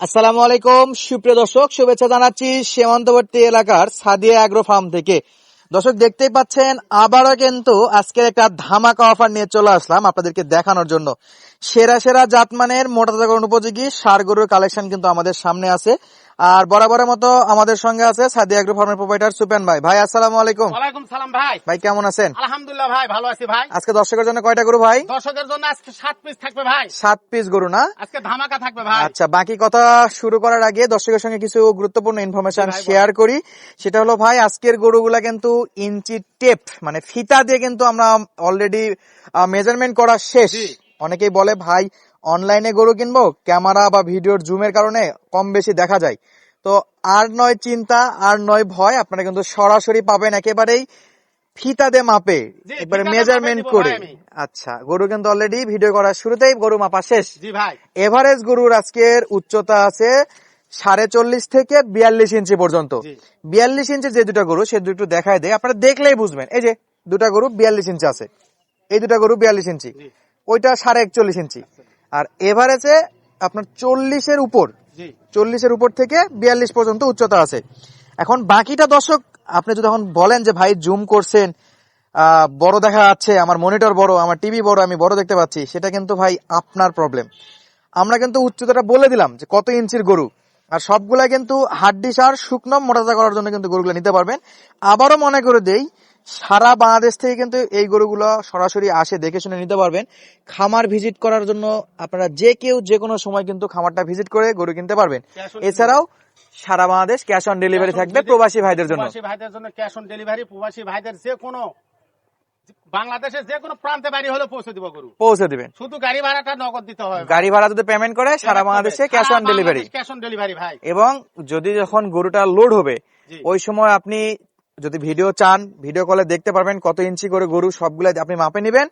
আসসালামু আলাইকুম, সুপ্রিয় দর্শক, শুভেচ্ছা জানাচ্ছি সীমান্তবর্তী এলাকার সাদিয়া অ্যাগ্রো ফার্ম থেকে। দর্শক, দেখতেই পাচ্ছেন, আবারও কিন্তু আজকে একটা ধামাকা অফার নিয়ে চলে আসলাম আপনাদেরকে দেখানোর জন্য। সেরা সেরা জাতমানের, মোটা তাজাকরণ উপযোগী সার গরুর কালেকশন কিন্তু আমাদের সামনে আছে। আর বরাবরের মতো আমাদের সঙ্গে আছে সাদিয়া অ্যাগ্রো ফার্মের প্রোপাইটার সুপেন ভাই। ভাই আসসালামু আলাইকুম। ওয়ালাইকুম সালাম ভাই। ভাই কেমন আছেন? আলহামদুলিল্লাহ ভাই ভালো আছি ভাই। আজকে দর্শকের জন্য কয়টা গরু ভাই? দর্শকের জন্য আজকে সাত পিস থাকবে ভাই। সাত পিস গরু না? আজকে ধামাকা থাকবে ভাই। আচ্ছা বাকি কথা শুরু করার আগে দর্শকের সঙ্গে কিছু গুরুত্বপূর্ণ ইনফরমেশন শেয়ার করি। সেটা হলো ভাই আজকের গরুগুলা কিন্তু ইঞ্চি টেপ মানে ফিতা দিয়ে কিন্তু আমরা অলরেডি মেজারমেন্ট করা শেষ। অনেকেই বলে ভাই অনলাইনে গরু কিনবো ক্যামেরা বা ভিডিওর জুমের কারণে কম বেশি দেখা যায়। তো আর নয় চিন্তা আর নয় ভয় আপনারা কিন্তু সরাসরি পাবেন একেবারেই ফিতা দে মাপে মাপে মেজারমেন্ট করে। আচ্ছা গরু কিন্তু অলরেডি ভিডিও করার শুরুতেই গরু মাপা শেষ। জি ভাই। এভারেজ গরুর আজকের উচ্চতা আছে সাড়ে চল্লিশ থেকে বিয়াল্লিশ ইঞ্চি পর্যন্ত। বিয়াল্লিশ ইঞ্চি যে দুটো গরু সে দুটো দেখায় দেয়। আপনারা দেখলেই বুঝবেন। এই যে দুটা গরু বিয়াল্লিশ ইঞ্চি আছে। এই দুটা গরু বিয়াল্লিশ ইঞ্চি। ওইটা সাড়ে একচল্লিশ ইঞ্চি। আর এভারেজে আপনার চল্লিশের উপর চল্লিশের উপর থেকে বিয়াল্লিশ পর্যন্ত উচ্চতা আছে। এখন বাকিটা দর্শক আপনি যদি এখন বলেন যে ভাই জুম করছেন বড় দেখা যাচ্ছে আমার মনিটর বড় আমার টিভি বড় আমি বড় দেখতে পাচ্ছি সেটা কিন্তু ভাই আপনার প্রবলেম আমরা কিন্তু উচ্চতাটা বলে দিলাম যে কত ইঞ্চির গরু। আর সবগুলা কিন্তু হাড্ডি সার শুকনো মোটাতা করার জন্য কিন্তু গরুগুলো নিতে পারবেন। আবারও মনে করে দেই সারা বাংলাদেশ থেকে কিন্তু এই গরুগুলো সরাসরি আসে দেখে শুনে নিতে পারবেন। খামার ভিজিট করার জন্য আপনারা যে কেউ যে কোনো সময় কিন্তু খামারটা ভিজিট করে গরু কিনতে পারবেন। এছাড়াও সারা বাংলাদেশ ক্যাশ অন ডেলিভারি থাকবে প্রবাসী ভাইদের জন্য। প্রবাসী ভাইদের জন্য ক্যাশ অন ডেলিভারি প্রবাসী ভাইদের যে কোনো বাংলাদেশের যে কোনো প্রান্তে বাড়ি হলে পৌঁছে দিব গরু। পৌঁছে দিবেন। শুধু গাড়ি ভাড়াটা নগদ দিতে হবে। গাড়ি ভাড়া যদি পেমেন্ট করে সারা বাংলাদেশে cash on delivery cash on delivery ভাই। এবং যদি যখন গরুটা লোড হবে ওই সময় আপনি যদি ভিডিও চান ভিডিও কলে দেখতে পারবেন কত ইঞ্চি করে গরু সবগুলো আপনি মাপে নেবেন।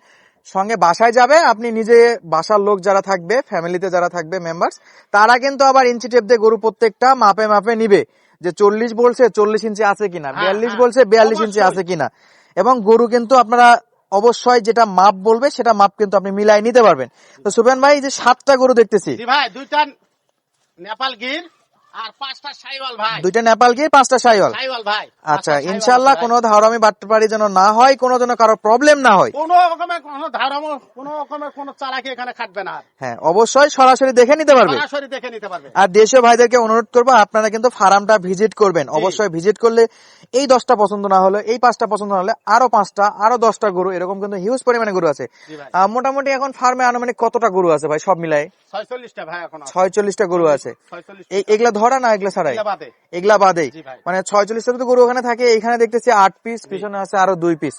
সঙ্গে বাসায় যাবে আপনি নিজে বাসার লোক যারা থাকবে ফ্যামিলিতে যারা থাকবে মেম্বার্স তারা কিন্তু আবার ইঞ্চি টেপ দিয়ে গরু প্রত্যেকটা মাপে মাপে নিবে। যে চল্লিশ বলছে চল্লিশ ইঞ্চি আছে কিনা হ্যাঁ, বিয়াল্লিশ হ্যাঁ, বলছে বিয়াল্লিশ ইঞ্চি আছে কিনা। এবং গরু কিন্তু আপনারা অবশ্যই যেটা মাপ বলবে সেটা মাপ কিন্তু আপনি মিলাই নিতে পারবেন। তো সুবেন ভাই যে সাতটা গরু দেখতেছি। ভাই দুইটা নেপাল গির আর পাঁচটা সাইওয়াল ভাই। দুইটা নেপাল গিয়ে পাঁচটা সাইওয়াল সাইওয়াল ভাই। আচ্ছা ইনশাল্লাহ আছে ভাই। কোনো ধারামি বাটপাড়ি যেন না হয় কোনো যেন কারও প্রবলেম না হয়। কোনো রকমের কোনো ধারণ কোনো রকমের কোনো চালাকি এখানে খাটবে না হ্যাঁ অবশ্যই সরাসরি দেখে নিতে পারবে। সরাসরি দেখে নিতে পারবে। আর দেশীয় ভাইদেরকে অনুরোধ করব আপনারা কিন্তু ফার্মটা ভিজিট করবেন। অবশ্যই ভিজিট করলে এই দশটা পছন্দ না হলে এই পাঁচটা পছন্দ না হলে আরও পাঁচটা আরও দশটা গরু এরকম কিন্তু হিউজ পরিমাণে গরু আছে। মোটামুটি এখন ফার্মে আনুমানিক কতটা গরু আছে ভাই সব মিলাই ছয়চল্লিশটা ভাই এখন ছয়চল্লিশটা গরু আছে। এগুলা ধরা না এগুলা ছাড়াই? এগুলা বাদে। মানে বাদেই মানে ছয়চল্লিশটা তো গরু ওখানে থাকে এখানে দেখতেছি আট পিস পিছনে আছে আরও দুই পিস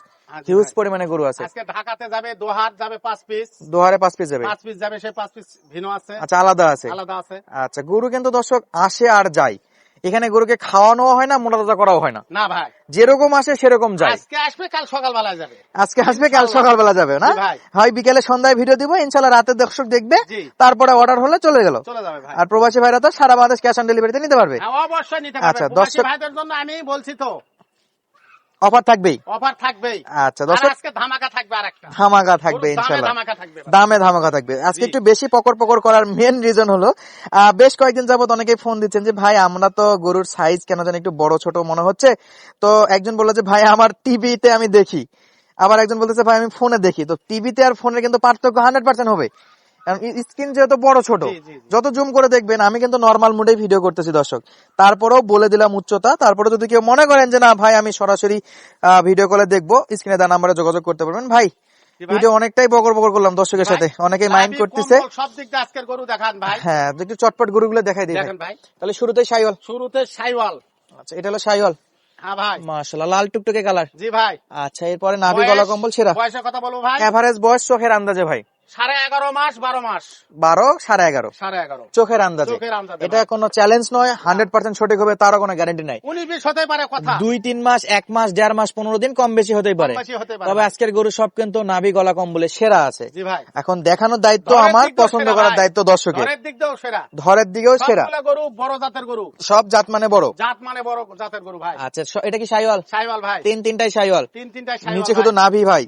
হিউজ পরিমাণে পরিমাণে গরু আছে। আজকে ঢাকাতে যাবে দোহার যাবে পাঁচ পিস দোহারে পাঁচ পিস যাবে। পাঁচ পিস যাবে সে পাঁচ পিস ভিন্ন আছে। আচ্ছা আলাদা আছে। আলাদা আছে। আচ্ছা গরু কিন্তু দর্শক আসে আর যায়। এখানে গরুকে খাওয়ানো হয় না মোটা তাজা করাও হয় না। না ভাই। যেরকম আসে সেরকম যায়। আজকে আসবে কাল সকালবেলা যাবে। আজকে আসবে কাল সকালবেলা যাবে না? হয় বিকেলে সন্ধ্যায় ভিডিও দিব ইনশাল্লাহ রাতে দর্শক দেখবে তারপরে অর্ডার হলে চলে গেল। আর প্রবাসী ভাইরা তো সারা বাংলাদেশ ক্যাশ অন ডেলিভারিতে নিতে পারবে। অবশ্যই নিতে আচ্ছা, দর্শক- ভাইদের জন্য আমি বলছি তো অফার থাকবেই? অফার থাকবেই। আচ্ছা দর্শক আজকে ধামাকা থাকবে আরেকটা। ধামাকা থাকবে দামে ধামাকা থাকবে দামে ধামাকা থাকবে। আজকে একটু বেশি পকর পকর করার মেন রিজন হলো বেশ কয়েকদিন যাবত অনেকে ফোন দিচ্ছেন যে ভাই আমরা তো গরুর সাইজ কেন জানি একটু বড় ছোট মনে হচ্ছে। তো একজন বলল যে ভাই আমার টিভিতে আমি দেখি। আবার একজন বলতেছে ভাই আমি ফোনে দেখি। তো টিভিতে আর ফোনের কিন্তু পার্থক্য হান্ড্রেড পার্সেন্ট হবে। স্ক্রিন যেহেতু বড় ছোট। যত জুম করে দেখবেন আমি কিন্তু নর্মাল মুডে ভিডিও করতেছি দর্শক। তারপরেও বলে দিলাম উচ্চতা তারপরে যদি কেউ মনে করেন যে না ভাই আমি সরাসরি ভিডিও কলে দেখব স্ক্রিনে দেওয়া নাম্বারে যোগাযোগ করতে পারবেন। ভাই ভিডিও অনেকটাই বকর বকর করলাম দর্শকের সাথে। অনেকেই মাইন্ড করতেছে। সব দিক দিয়ে আজকের গরু দেখান ভাই? হ্যাঁ একটু চটপট গরুগুলো দেখাই দিই ভাই। দেখেন ভাই। তাহলে শুরুতেই সাইওয়াল শুরুতে সাইওয়াল আচ্ছা এটা হলো সাইওয়াল হ্যাঁ লাল টুকটুকে কালার জি ভাই। আচ্ছা এরপরে নাভি গলা কম্বল সেরা। বয়সের কথা বলব ভাই। এভারেজ বয়স চোখের আন্দাজে ভাই। সাড়ে এগারো মাস বারো মাস। বারো সাড়ে এগারো। সাড়ে এগারো। চোখের আন্দাজে। এটা কোনো চ্যালেঞ্জ নয় হান্ড্রেড পার্সেন্ট সঠিক হবে তারও কোনো গ্যারান্টি নাই। উনিশ বিশ হতে পারে কথা। দুই তিন মাস এক মাস দেড় মাস পনেরো দিন কম বেশি হতেই পারে। কম বেশি হতে পারে। তবে আজকের গরু সব কিন্তু নাভি গলা কম্বলে সেরা আছে। এখন দেখানোর দায়িত্ব আমার পছন্দ করার দায়িত্ব দর্শকের। ধরের দিকেও সেরা। গরু বড় জাতের গরু। সব জাত মানে বড়। জাত মানে বড় জাতের গরু ভাই। আচ্ছা এটা কি সাইওয়াল? সাইওয়াল ভাই। তিন তিনটাই সাইওয়াল। তিন তিনটা সাইওয়াল নিচে শুধু নাভি ভাই।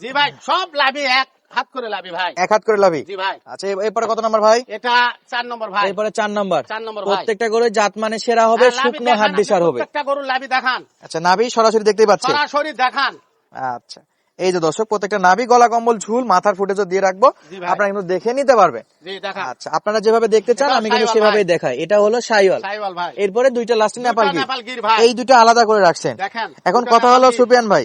জি ভাই সব লাভি এক। হাত করে লাভি ভাই। এক হাত করে লাভি জি ভাই। আচ্ছা এরপরে কত নম্বর ভাই? এটা চার নম্বর ভাই। এরপরে চার নম্বর। চার নম্বর ভাই। প্রত্যেকটা গরু জাত মানে সেরা হবে হ্যাঁ, শুকনো হাড্ডি সার হবে। প্রত্যেকটা গরুর লাভি দেখান। আচ্ছা নাভি সরাসরি দেখতেই পাচ্ছেন সরাসরি দেখান। আচ্ছা। এই যে দর্শক প্রত্যেকটা নাভি গলা কম্বল ঝুল মাথার ফুটেজও দিয়ে রাখব। আপনারা কিন্তু দেখে নিতে পারবেন। আচ্ছা আপনারা যেভাবে দেখতে চান আমি কিন্তু সেভাবেই দেখাই। এটা হলো সাইওয়াল। এরপরে দুইটা লাস্ট নেপাল গির। এই দুটো আলাদা করে রাখছেন। এখন কথা হলো সুপিয়ান ভাই।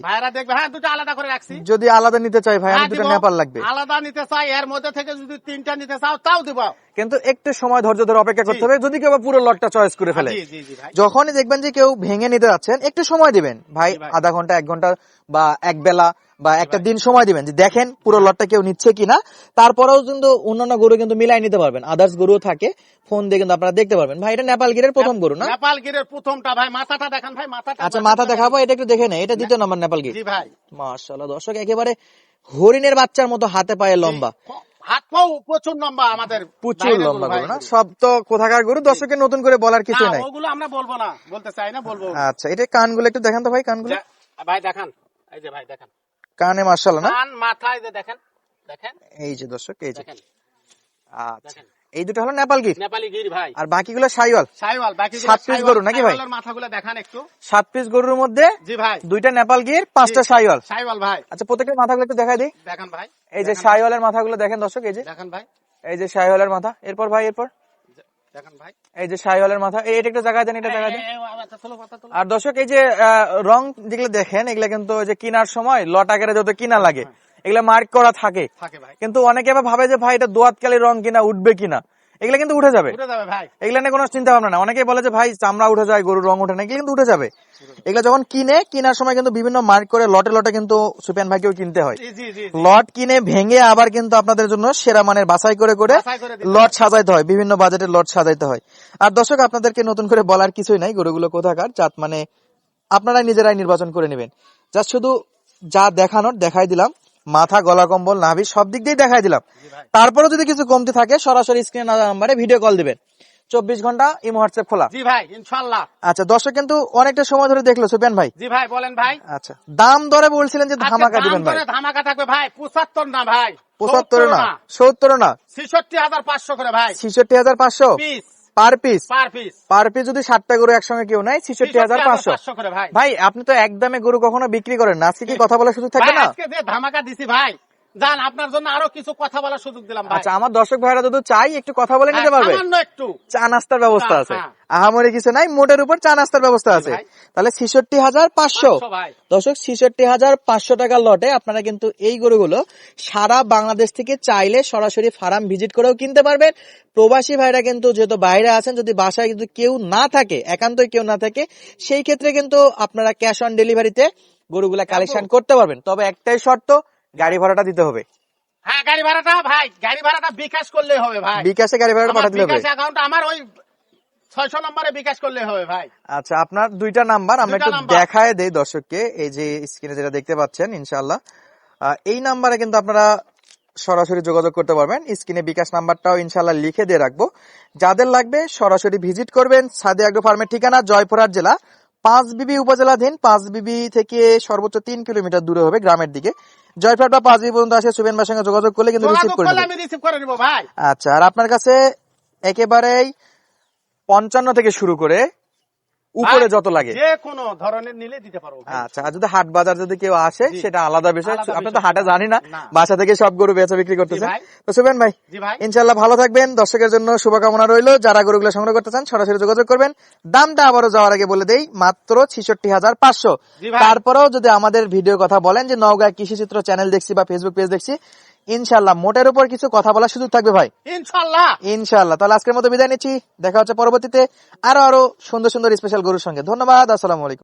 হ্যাঁ দুটো আলাদা করে রাখছি। যদি আলাদা নিতে চাই ভাই আমি হ্যাঁ, দুটো নেপাল লাগবে। আলাদা নিতে চাই এর মধ্যে থেকে যদি তিনটা নিতে চাও তাও দিব। কিন্তু একটু সময় ধৈর্য ধরে অপেক্ষা করতে হবে। যদি কেউ পুরো লটটা চয়েস করে ফেলে। জি ভাই। যখনই দেখবেন যে কেউ ভেঙে নিতে যাচ্ছেন একটু সময় দিবেন। ভাই ভাই। আধা ঘণ্টা এক ঘণ্টা বা এক বেলা বা একটা দিন সময় দিবেন যে দেখেন পুরো লটটা কেউ নিচ্ছে কিনা। তারপরেও কিন্তু অন্যান্য গরু কিন্তু মিলাই নিতে পারবেন। আদার্স গরু থাকে ফোন দিয়ে কিন্তু আপনারা দেখতে পারবেন। ভাই এটা নেপাল গিরের প্রথম গরু না? নেপাল গিরের প্রথমটা ভাই মাথাটা দেখান ভাই মাথাটা আচ্ছা মাথা দেখাবো এটা একটু দেখে নেই। এটা দ্বিতীয় নম্বর নেপাল গির। জি ভাই। মাশাআল্লাহ দর্শক একেবারে হরিণের বাচ্চার মতো হাতে পায়ে লম্বা। হাত পাও প্রচুর লম্বা আমাদের প্রচুর লম্বা গরু না? সব তো কোথাকার গরু? দর্শকের নতুন করে বলার কিছু না, নাই। ওগুলো আমরা বলব না বলতে চাই না বলব। আচ্ছা এটা কানগুলো একটু দেখান তো ভাই কানগুলো। ভাই দেখান। এই যে ভাই দেখান। কানে মার্শাল্লাহ না? কান মাথায় যে দেখেন দেখেন। এই যে দর্শক এই যে। আচ্ছা। এই দুটো হলো নেপাল গির? নেপালি গির ভাই। আর বাকিগুলো সাইওয়াল? সাইওয়াল বাকি সাত piece গরু নাকি ভাই? মাথাগুলো দেখান একটু। সাত পিস গরুর মধ্যে জি ভাই। দুইটা নেপাল গির পাঁচটা সাইওয়াল। ভাই। আচ্ছা প্রত্যেকটা মাথাগুলো একটু দেখাই দিই। দেখান ভাই। এই যে দেখান। সাইওয়ালের মাথাগুলো দেখেন দর্শক এই যে। ভাই, দেখান ভাই। এই যে সাইওয়ালের মাথা। এরপর ভাই এরপর? এই যে সাইওয়ালের মাথা এটা একটা জায়গা দেন এটা জায়গা দেন। আচ্ছা। আর দর্শক এই যে আহ, রং যেগুলো দেখেন এগুলা কিন্তু ওই যে কিনার সময় লটাকের যত কিনা লাগে এগুলো মার্ক করা থাকে। থাকে কিন্তু অনেকে আবার ভাবে যে ভাই এটা দোয়াতকালে রং কিনা উঠবে কিনা। এগুলা কিন্তু উঠে যাবে। এগুলা নিয়ে কোনো চিন্তা ভাবনা না। অনেকে বলে যে ভাই চামড়া উঠে যায় গরুর রং উঠে না। এগুলো কিন্তু উঠে যাবে। এগুলা যখন কিনে কেনার সময় কিন্তু বিভিন্ন মার্ক করে লটে লটে কিন্তু সুপিয়ান ভাইকেও কিনতে হয়। লট কিনে ভেঙে আবার কিন্তু আপনাদের জন্য সেরা মানের বাছাই করে করে লট সাজাইতে হয় বিভিন্ন বাজেটের লট সাজাইতে হয়। আর দর্শক আপনাদেরকে নতুন করে বলার কিছুই নাই। গরুগুলো কোথাকার জাত মানে আপনারাই নিজেরাই নির্বাচন করে নেবেন। জাস্ট শুধু যা দেখানোর দেখাই দিলাম। মাথা গলা কম্বল নাভি সব দিক দিয়ে দেখাই দিলাম। তারপরে যদি কিছু কমতি থাকে সরাসরি স্ক্রিনে নাম্বারে ভিডিও কল দিবেন। চব্বিশ ঘণ্টা ইমো হোয়াটসঅ্যাপ খোলা। জি ভাই ইনশাল্লাহ আচ্ছা দর্শক কিন্তু অনেকটা সময় ধরে দেখল সুপেন ভাই। জি ভাই বলেন ভাই। আচ্ছা দাম দরে বলছিলেন যে ধামাকা দিবেন ভাই। ধামাকা থাকবে ভাই পঁচাত্তর না ভাই পঁচাত্তর না সত্তর না। ছিষট্টি হাজার পাঁচশো করে ভাই। ছিষট্টি হাজার পাঁচশো? Per piece? Per piece. Per piece যদি সাতটা গরু একসঙ্গে কেউ নেয় ছিষট্টি হাজার পাঁচশো। ভাই। আপনি তো একদমে গরু কখনো বিক্রি করেন না। আজকে কি কথা বলার সুযোগ থাকে না? ধামাকা দিছি ভাই জান আপনার জন্য আরও কিছু কথা বলার সুযোগ দিলাম আচ্ছা আমার দর্শক ভাইরা যদি চাই একটু কথা বলে নিতে হ্যাঁ, পারবে একটু। চা নাস্তার ব্যবস্থা হ্যাঁ, আছে। হ্যাঁ। আহামরি কিছু নাই মোটের উপর চা নাস্তার ব্যবস্থা আছে। তাহলে ছিষট্টি হাজার পাঁচশো। পাঁচশো দর্শক ছিষট্টি হাজার পাঁচশো টাকার লটে আপনারা কিন্তু এই গরুগুলো সারা বাংলাদেশ থেকে চাইলে সরাসরি ফার্ম ভিজিট করেও কিনতে পারবেন। প্রবাসী ভাইরা কিন্তু যেহেতু বাইরে আছেন যদি বাসায় কিন্তু কেউ না থাকে একান্তই কেউ না থাকে সেই ক্ষেত্রে কিন্তু আপনারা ক্যাশ অন ডেলিভারিতে গরুগুলা কালেকশন করতে পারবেন। তবে একটাই শর্ত গাড়ি ভাড়াটা দিতে হবে। হ্যাঁ গাড়ি ভাড়াটা ভাই গাড়ি ভাড়াটা বিকাশ করলে হবে ভাই। বিকাশে গাড়ি ভাড়াটা পাঠাতে হবে। বিকাশ অ্যাকাউন্ট আমার ওই ছয়শো নম্বরে বিকাশ করলে হবে ভাই। আচ্ছা আপনার দুইটা নাম্বার আমরা একটু দেখায় দেই দর্শককে। এই যে স্ক্রিনে যেটা দেখতে পাচ্ছেন ইনশাআল্লাহ। এই নাম্বারে কিন্তু আপনারা সরাসরি যোগাযোগ করতে পারবেন। স্ক্রিনে বিকাশ নাম্বারটাও ইনশাল্লাহ লিখে দিয়ে রাখব। যাদের লাগবে সরাসরি ভিজিট করবেন। সাদে আগ্রো ফার্মের ঠিকানা জয়পুরহাট জেলা। পাঁচ বিবি উপজেলাধীন পাঁচ বিবি থেকে সর্বোচ্চ তিন কিলোমিটার দূরে হবে গ্রামের দিকে। জয়পুরহাট বা পাঁচ পর্যন্ত আসে সুবেন ভাইয়ের সঙ্গে যোগাযোগ করলে কিন্তু রিসিভ করে আমি রিসিভ করে নিব ভাই। আচ্ছা আর আপনার কাছে একেবারেই পঞ্চান্ন থেকে শুরু করে উপরে যত লাগে। যে কোনো ধরনের নিলে দিতে পারব আচ্ছা আর যদি হাট বাজার যদি কেউ আসে সেটা আলাদা বিষয়। আপনি তো হাটে জানি না। বাসা থেকে সব গরু বেচা বিক্রি করতেছেন। তো শুভেন ভাই ইনশাল্লাহ ভালো থাকবেন। দর্শকের জন্য শুভকামনা রইল। যারা গরুগুলো সংগ্রহ করতে চান সরাসরি যোগাযোগ করবেন। দামটা আবারও যাওয়ার আগে বলে দেই মাত্র ছিষট্টি হাজার পাঁচশো। তারপরেও যদি আমাদের ভিডিও কথা বলেন যে নওগাঁ কৃষি চিত্র চ্যানেল দেখছি বা ফেসবুক পেজ দেখছি ইনশাল্লাহ মোটের উপর কিছু কথা বলার সুযোগ থাকবে ভাই। ইনশাল্লাহ ইনশাল্লাহ তাহলে আজকের মতো বিদায় নিচ্ছি দেখা হচ্ছে পরবর্তীতে আরও আরও সুন্দর সুন্দর স্পেশাল গরুর সঙ্গে। ধন্যবাদ আসসালাম আলাইকুম।